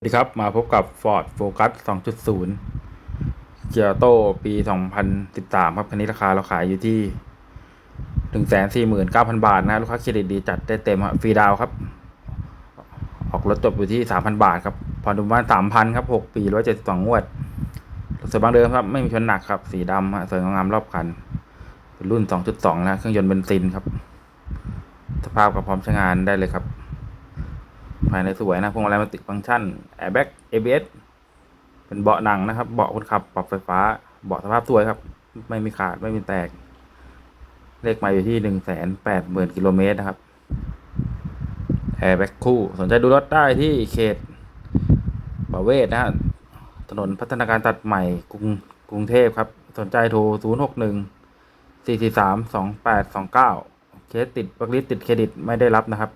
สวัสดีครับ มาพบกับ Ford Focus 2.0เกียโตปี 2013 ครับ คันนี้ราคาเราขายอยู่ที่ 149,000 บาทนะ ลูกค้าเครดิตดีจัดได้เต็มครับฟรีดาวครับ ออกรถจบอยู่ที่ 3,000 บาทครับ ผ่อนดูบ้าน 3,000 ครับ 6 ปี 172 งวดสวยบางเดิมครับ ไม่มีชนหนักครับ สีดำสวยงามรอบคันเป็นรุ่น 2.2 นะ เครื่องยนต์เบนซินครับ สภาพก็พร้อมใช้งานได้เลยครับ ภายในสวยนะพวงมาลัยมัลติฟังก์ชันแอร์แบ็ก ABS เป็นเบาะหนังนะครับ เบาะคนขับปรับไฟฟ้า เบาะสภาพสวยครับ ไม่มีขาดไม่มีแตก เลขไมาอยู่ที่หนึ่งแสนแปดหมื่นกิโลเมตรนะครับแอร์แบ็กคู่ สนใจดูรถได้ที่เขตประเวศนะฮะถนนพัฒนาการตัดใหม่กรุงกรุงเทพครับ สนใจโทรศูนย์หกหนึ่งสี่สี่สามสองแปดสองเก้าเคสติดบักลิสติดเครดิตไม่ได้รับนะครับ